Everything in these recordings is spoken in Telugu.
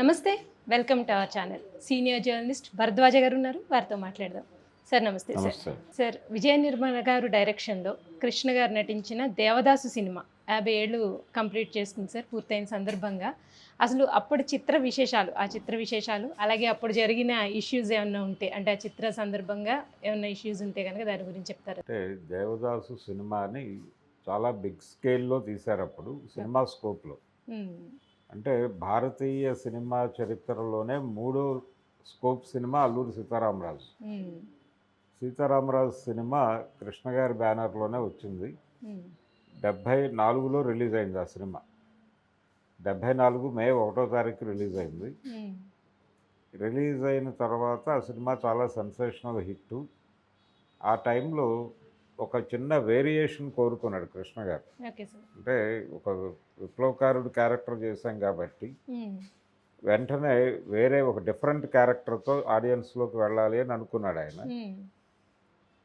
నమస్తే welcome to our channel. Senior journalist Bharadwaj గారు ఉన్నారు వారితో మాట్లాడదాం. సార్ నమస్తే సార్. సార్ విజయ నిర్మల గారు డైరెక్షన్లో కృష్ణ గారు నటించిన దేవదాసు సినిమా యాభై ఏళ్ళు కంప్లీట్ చేసుకుంది సార్ పూర్తయిన సందర్భంగా. అసలు అప్పుడు చిత్ర విశేషాలు ఆ చిత్ర విశేషాలు అలాగే అప్పుడు జరిగిన ఇష్యూస్ ఏమైనా ఉంటే అంటే ఆ చిత్ర సందర్భంగా ఏమైనా ఇష్యూస్ ఉంటే కనుక దాని గురించి చెప్తారు? అంటే దేవదాసు సినిమాని చాలా బిగ్ స్కేల్లో తీశారు అప్పుడు సినిమా స్కోప్లో. అంటే భారతీయ సినిమా చరిత్రలోనే మూడో scope cinema Alluri Sitaramaraju. Sitaramaraju cinema Krishna గారి బ్యానర్లోనే వచ్చింది. డెబ్భై నాలుగులో రిలీజ్ అయింది ఆ సినిమా. డెబ్భై నాలుగు మే ఒకటో తారీఖు రిలీజ్ అయింది. రిలీజ్ అయిన తర్వాత ఆ సినిమా చాలా సెన్సేషనల్ హిట్ ఆ టైంలో ఒక చిన్న వేరియేషన్ కోరుకున్నాడు కృష్ణ గారు. అంటే ఒక విప్లవకారుడు క్యారెక్టర్ చేశాం కాబట్టి వెంటనే వేరే ఒక డిఫరెంట్ క్యారెక్టర్తో ఆడియన్స్లోకి వెళ్ళాలి అని అనుకున్నాడు ఆయన.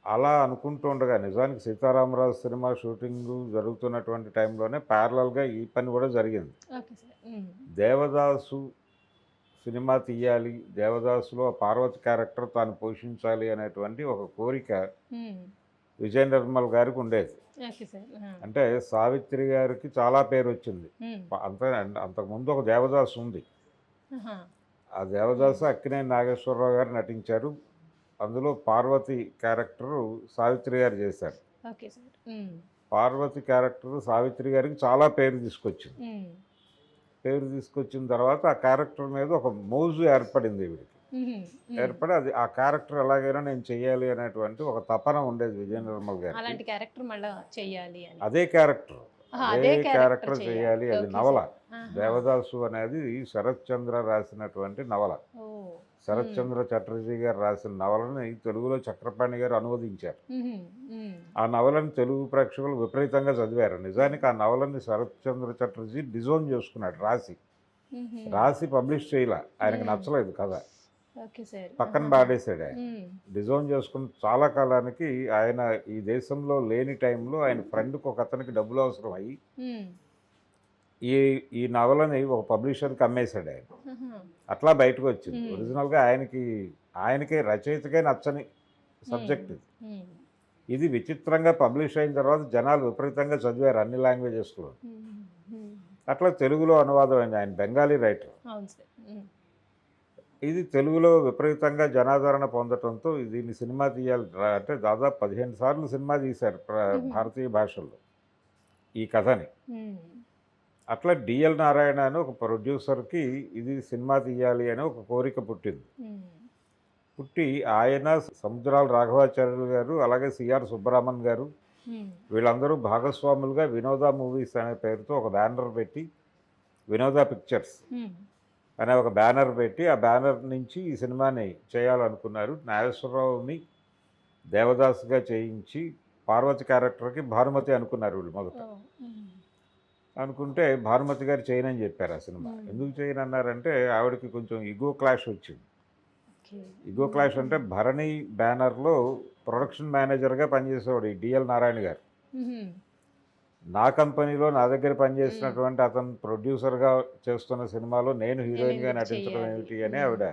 అలా అనుకుంటుండగా నిజానికి సీతారామరాజు సినిమా షూటింగ్ జరుగుతున్నటువంటి టైంలోనే ప్యారలల్గా ఈ పని కూడా జరిగింది. దేవదాసు సినిమా తీయాలి దేవదాసులో పార్వతి క్యారెక్టర్ తాను పోషించాలి అనేటువంటి ఒక కోరిక విజయ నిర్మల్ గారికి ఉండేది. అంటే సావిత్రి గారికి చాలా పేరు వచ్చింది. అంత అంతకుముందు ఒక దేవదాసు ఉంది. ఆ దేవదాసు అక్కినేని నాగేశ్వరరావు గారు నటించారు. అందులో పార్వతి క్యారెక్టరు సావిత్రి గారు చేశారు. పార్వతి క్యారెక్టర్ సావిత్రి గారికి చాలా పేరు తీసుకొచ్చింది. పేరు తీసుకొచ్చిన తర్వాత ఆ క్యారెక్టర్ మీద ఒక మోజు ఏర్పడింది వీడికి ఏర్పడి అది ఆ క్యారెక్టర్ ఎలాగైనా నేను చెయ్యాలి అనేటువంటి ఒక తపన ఉండేది విజయ నిర్మల్ గారికి. అలాంటి క్యారెక్టర్ మళ్ళీ చెయ్యాలి అదే క్యారెక్టర్. అదే క్యారెక్టర్ చేయాలి. అది నవల. దేవదాసు అనేది శరత్ చంద్ర రాసినటువంటి నవల. శరత్ చంద్ర చటర్జీ గారు రాసిన నవలని తెలుగులో చక్రపాణి గారు అనువదించారు. ఆ నవలని తెలుగు ప్రేక్షకులు విపరీతంగా చదివారు. నిజానికి ఆ నవలని శరత్ చంద్ర చటర్జీ డిజోన్ చేసుకున్నాడు రాసి. రాసి పబ్లిష్ చేయలే. ఆయనకు. నచ్చలేదు సార్ పక్కన. పాడేశాడు ఆయన. డిజోన్ చేసుకున్న చాలా కాలానికి ఆయన ఈ దేశంలో లేని టైంలో ఆయన ఫ్రెండ్కి ఒక అతనికి డబ్బులు అవసరం అయ్యి. ఈ ఈ నవలని ఒక పబ్లిషర్కి అమ్మేశాడు ఆయన. అట్లా బయటకు వచ్చింది. ఒరిజినల్గా ఆయనకి ఆయనకే రచయితకే నచ్చని సబ్జెక్ట్ ఇది. ఇది విచిత్రంగా పబ్లిష్ అయిన తర్వాత జనాలు విపరీతంగా చదివారు అన్ని లాంగ్వేజెస్లో. అట్లా తెలుగులో అనువాదం అయింది ఆయన బెంగాలీ రైటర్. ఇది తెలుగులో విపరీతంగా జనాదరణ పొందడంతో దీన్ని సినిమా తీయాలి అంటే దాదాపు పదిహేను సార్లు సినిమా తీశారు. భారతీయ భాషల్లో ఈ కథని. అట్లా డిఎల్ నారాయణ అని ఒక ప్రొడ్యూసర్కి ఇది సినిమా తీయాలి అని ఒక కోరిక పుట్టింది. పుట్టి ఆయన సముద్రాల రాఘవాచార్యులు గారు అలాగే సిఆర్ సుబ్బరామన్ గారు. వీళ్ళందరూ భాగస్వాములుగా వినోద మూవీస్ అనే పేరుతో ఒక బ్యానర్ పెట్టి వినోద పిక్చర్స్. అనే ఒక బ్యానర్ పెట్టి ఆ బ్యానర్ నుంచి ఈ సినిమాని చేయాలనుకున్నారు నాగేశ్వరరావుని దేవదాస్గా చేయించి పార్వతి క్యారెక్టర్కి భానుమతి అనుకున్నారు వీళ్ళు మొదట. అనుకుంటే భానుమతి గారు చేయనని చెప్పారు ఆ సినిమా. ఎందుకు చేయనన్నారంటే ఆవిడకి కొంచెం ఇగో క్లాష్ వచ్చింది. ఇగో క్లాష్ అంటే భరణి బ్యానర్లో ప్రొడక్షన్ మేనేజర్గా పనిచేసేవాడు ఈ డిఎల్ నారాయణ గారు. నా కంపెనీలో నా దగ్గర పనిచేసినటువంటి అతను ప్రొడ్యూసర్గా చేస్తున్న సినిమాలో నేను హీరోయిన్గా నటించడం. ఏమిటి అని. ఆవిడ.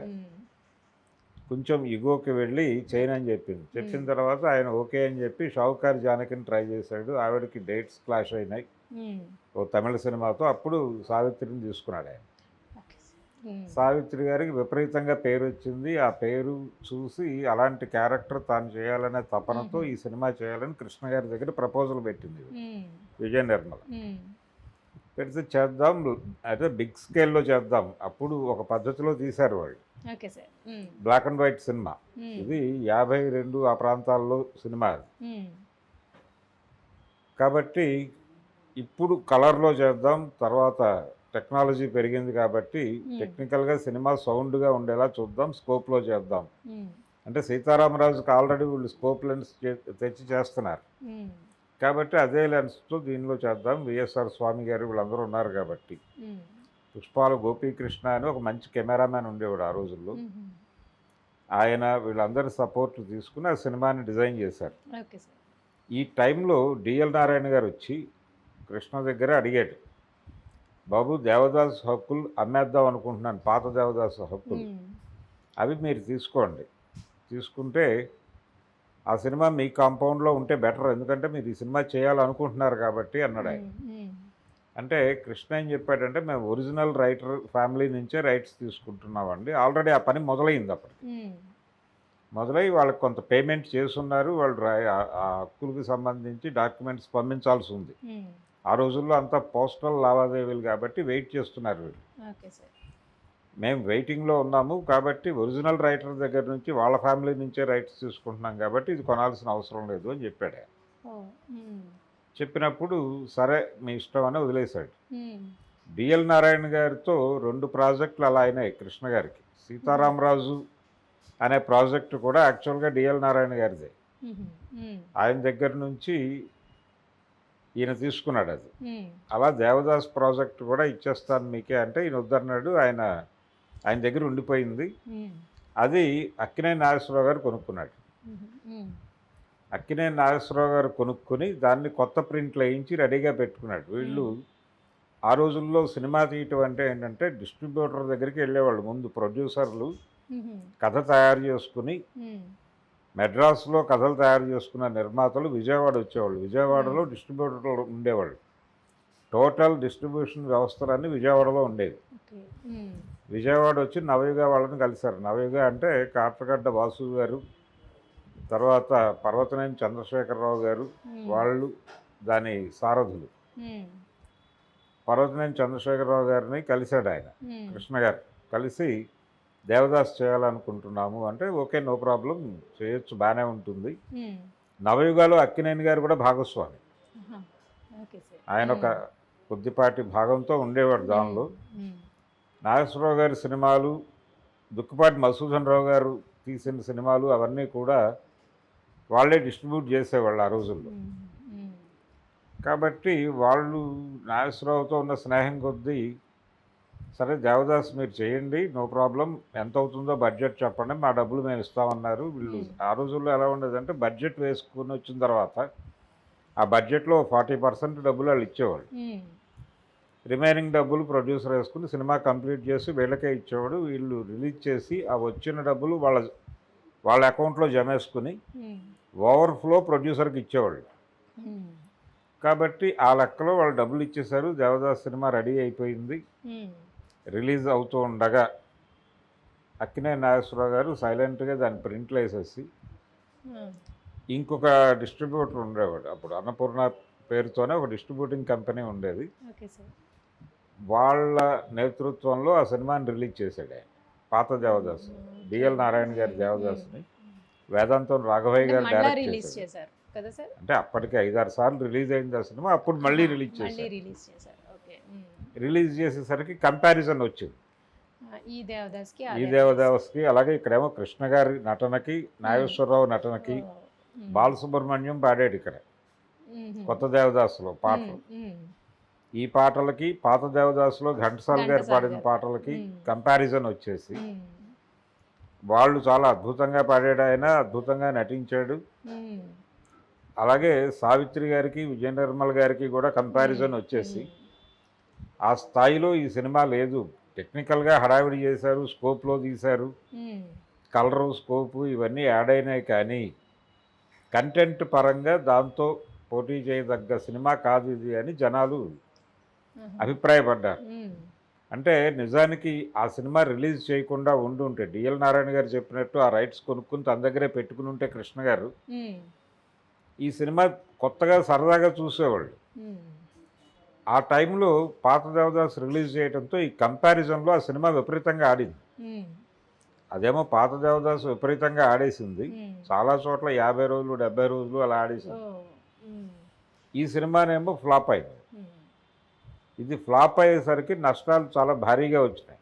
కొంచెం ఇగోకి వెళ్ళి చేయనని చెప్పింది చెప్పిన. తర్వాత ఆయన ఓకే అని చెప్పి షావుకార్ జానకిని ట్రై చేశాడు ఆవిడకి డేట్స్ క్లాష్ అయినాయి. ఓ తమిళ సినిమాతో అప్పుడు సావిత్రిని తీసుకున్నాడు ఆయన. సావిత్రి గారికి విపరీతంగా పేరు వచ్చింది ఆ పేరు చూసి అలాంటి క్యారెక్టర్ తాను చేయాలనే తపనతో. ఈ సినిమా చేయాలని కృష్ణ గారి దగ్గర ప్రపోజల్ పెట్టింది. విజయ నిర్మల. పెడితే చేద్దాం అయితే బిగ్ స్కేల్లో చేద్దాం అప్పుడు ఒక పద్ధతిలో తీశారు వాళ్ళు. Black and white cinema. ఇది యాభై రెండు ఆ ప్రాంతాల్లో సినిమా. కాబట్టి ఇప్పుడు కలర్లో చేద్దాం తర్వాత టెక్నాలజీ పెరిగింది కాబట్టి. టెక్నికల్గా సినిమా సౌండ్గా ఉండేలా చూద్దాం స్కోప్లో చేద్దాం. అంటే సీతారామరాజుకి ఆల్రెడీ వీళ్ళు స్కోప్ లెన్స్ తెచ్చి చేస్తున్నారు. కాబట్టి అదే లెన్స్తో దీనిలో చేద్దాం. విఎస్ఆర్ స్వామి గారు వీళ్ళందరూ ఉన్నారు కాబట్టి. పుష్పాల గోపీకృష్ణ అని ఒక మంచి కెమెరామ్యాన్ ఉండేవాడు ఆ రోజుల్లో. ఆయన వీళ్ళందరి సపోర్ట్ తీసుకుని ఆ సినిమాని డిజైన్ చేశారు. ఈ టైంలో డిఎల్ నారాయణ గారు వచ్చి కృష్ణ దగ్గర అడిగాడు బాబు దేవదాస్ హక్కులు అమ్మేద్దాం అనుకుంటున్నాను పాత దేవదాస్ హక్కులు. అవి మీరు తీసుకోండి. తీసుకుంటే ఆ సినిమా మీ కాంపౌండ్లో ఉంటే బెటర్. ఎందుకంటే మీరు ఈ సినిమా చేయాలనుకుంటున్నారు కాబట్టి అన్నాడు ఆయన. అంటే కృష్ణ ఏం చెప్పాడంటే మేము ఒరిజినల్ రైటర్ ఫ్యామిలీ నుంచే రైట్స్ తీసుకుంటున్నామండి. ఆల్రెడీ ఆ పని మొదలైంది అప్పుడు. ఉమ్, మొదలై వాళ్ళకి కొంత పేమెంట్ చేస్తున్నారు. వాళ్ళు ఆ- హక్కులకు సంబంధించి డాక్యుమెంట్స్ పంపించాల్సి ఉంది. ఆ రోజుల్లో అంతా పోస్టల్ లావాదేవీలు కాబట్టి వెయిట్ చేస్తున్నారు వీళ్ళు. మేము వెయిటింగ్లో ఉన్నాము కాబట్టి ఒరిజినల్ రైటర్ దగ్గర నుంచి వాళ్ళ ఫ్యామిలీ నుంచే రైట్స్ తీసుకుంటున్నాం కాబట్టి ఇది కొనాల్సిన అవసరం లేదు అని చెప్పాడు చెప్పినప్పుడు సరే మీ ఇష్టం అని వదిలేశాడు. డిఎల్ నారాయణ గారితో రెండు ప్రాజెక్టులు అలా అయినాయి కృష్ణ గారికి. సీతారామరాజు అనే ప్రాజెక్టు కూడా యాక్చువల్గా డిఎల్ నారాయణ గారిదే. ఆయన దగ్గర నుంచి ఈయన తీసుకున్నాడు అది. అలా దేవదాస్ ప్రాజెక్ట్ కూడా ఇచ్చేస్తాను మీకే అంటే ఈయన వద్దన్నాడు. ఆయన ఆయన దగ్గర ఉండిపోయింది. అది అక్కినేని నాగేశ్వరరావు గారు కొనుక్కున్నాడు. అక్కినేని నాగేశ్వరరావు గారు కొనుక్కొని దాన్ని కొత్త ప్రింట్లు వేయించి రెడీగా పెట్టుకున్నాడు. వీళ్ళు ఆ రోజుల్లో సినిమా తీయటం అంటే ఏంటంటే డిస్ట్రిబ్యూటర్ దగ్గరికి వెళ్ళేవాళ్ళు ముందు ప్రొడ్యూసర్లు. కథ తయారు చేసుకుని మెడ్రాస్లో కథలు తయారు చేసుకున్న నిర్మాతలు విజయవాడ వచ్చేవాళ్ళు. విజయవాడలో డిస్ట్రిబ్యూటర్లు ఉండేవాళ్ళు. టోటల్ డిస్ట్రిబ్యూషన్ వ్యవస్థలన్నీ విజయవాడలో ఉమ్, విజయవాడ వచ్చి నవయుగ వాళ్ళని కలిశారు. నవయుగ అంటే కాట్రగడ్డ వాసు గారు తర్వాత పర్వతనేని చంద్రశేఖరరావు గారు వాళ్ళు దాని సారథులు. పర్వతనేని చంద్రశేఖరరావు గారిని కలిశాడు ఆయన కృష్ణ గారు. కలిసి దేవదాస్ చేయాలనుకుంటున్నాము అంటే ఓకే నో ప్రాబ్లం చేయొచ్చు బాగానే ఉంటుంది. నవయుగాలో అక్కినేని గారు కూడా భాగస్వామి. ఆయన ఒక కొద్దిపాటి భాగంతో ఉండేవాడు దానిలో. నాగేశ్వరరావు గారి సినిమాలు దుక్కుపాటి మధుసూదన్ రావు గారు తీసిన సినిమాలు అవన్నీ కూడా వాళ్ళే డిస్ట్రిబ్యూట్ చేసేవాళ్ళు ఆ రోజుల్లో. కాబట్టి వాళ్ళు నాగేశ్వరరావుతో ఉన్న స్నేహం కొద్దీ సరే దేవదాస్ మీరు చేయండి నో ప్రాబ్లం ఎంత అవుతుందో బడ్జెట్ చెప్పండి మా డబ్బులు మేము ఇస్తామన్నారు. వీళ్ళు. ఆ రోజుల్లో ఎలా ఉండేదంటే బడ్జెట్ వేసుకుని వచ్చిన తర్వాత ఆ బడ్జెట్లో ఫార్టీ పర్సెంట్ డబ్బులు వాళ్ళు ఇచ్చేవాళ్ళు. రిమైనింగ్ డబ్బులు ప్రొడ్యూసర్ వేసుకుని సినిమా కంప్లీట్ చేసి వీళ్ళకే ఇచ్చేవాడు. వీళ్ళు రిలీజ్ చేసి ఆ వచ్చిన డబ్బులు వాళ్ళ వాళ్ళ అకౌంట్లో జమ వేసుకుని ఉమ్, ఓవర్ఫ్లో ప్రొడ్యూసర్కి ఇచ్చేవాళ్ళు. కాబట్టి ఆ లెక్కలో వాళ్ళు డబ్బులు ఇచ్చేశారు. దేవదాస్ సినిమా రెడీ అయిపోయింది. రిలీజ్ అవుతూ ఉండగా అక్కినే నాగేశ్వరరావు గారు సైలెంట్గా దాన్ని ప్రింట్లు వేసేసి ఇంకొక డిస్ట్రిబ్యూటర్ ఉండేవాడు. అప్పుడు అన్నపూర్ణ పేరుతోనే ఒక డిస్ట్రిబ్యూటింగ్ కంపెనీ ఉండేది. Okay sir. వాళ్ళ నేతృత్వంలో ఆ సినిమాని రిలీజ్ చేశాడు ఆయన. పాత దేవదాస్. డిఎల్ నారాయణ గారి దేవదాస్ని వేదాంతం రాఘవయ్య గారు డైరెక్ట్ రిలీజ్ చేశారు అంటే అప్పటికి ఐదారు సార్లు రిలీజ్ అయింది ఆ సినిమా అప్పుడు మళ్ళీ రిలీజ్ చేశారు. రిలీజ్ చేసేసరికి కంపారిజన్ వచ్చింది. ఈ దేవదాస్కి ఈ దేవదాస్కి. అలాగే ఇక్కడేమో కృష్ణ గారి నటనకి నాగేశ్వరరావు నటనకి బాలసుబ్రహ్మణ్యం పాడాడు ఇక్కడ. కొత్త దేవదాసులో పాటలు. ఈ పాటలకి పాత దేవదాసులో ఘంటసాల గారు పాడిన. పాటలకి. కంపారిజన్ వచ్చేసి వాళ్ళు చాలా అద్భుతంగా పాడాడు ఆయన అద్భుతంగా నటించాడు. అలాగే సావిత్రి గారికి విజయ నిర్మల్ గారికి కూడా కంపారిజన్ వచ్చేసి ఆ స్థాయిలో ఈ సినిమా లేదు. టెక్నికల్గా హడావిడి చేశారు స్కోప్లో తీశారు. కలరు స్కోపు ఇవన్నీ యాడ్ అయినాయి కానీ కంటెంట్ పరంగా దాంతో పోటీ చేయదగ్గ సినిమా కాదు ఇది అని జనాలు అభిప్రాయపడ్డారు. అంటే నిజానికి ఆ సినిమా రిలీజ్ చేయకుండా ఉండి ఉంటే డిఎల్ నారాయణ గారు చెప్పినట్టు ఆ రైట్స్ కొనుక్కుని తన దగ్గరే పెట్టుకుని ఉంటే కృష్ణ గారు ఈ సినిమా కొత్తగా సరదాగా చూసేవాళ్ళు. ఆ టైంలో పాత దేవదాస్ రిలీజ్ చేయడంతో ఈ కంపారిజన్లో ఆ సినిమా విపరీతంగా ఆడింది. అదేమో పాత దేవదాస్ విపరీతంగా ఆడేసింది. చాలా చోట్ల యాభై రోజులు డెబ్బై రోజులు అలా ఆడేసింది. ఈ సినిమానేమో ఫ్లాప్ అయింది. ఇది ఫ్లాప్ అయ్యేసరికి నష్టాలు చాలా భారీగా వచ్చినాయి.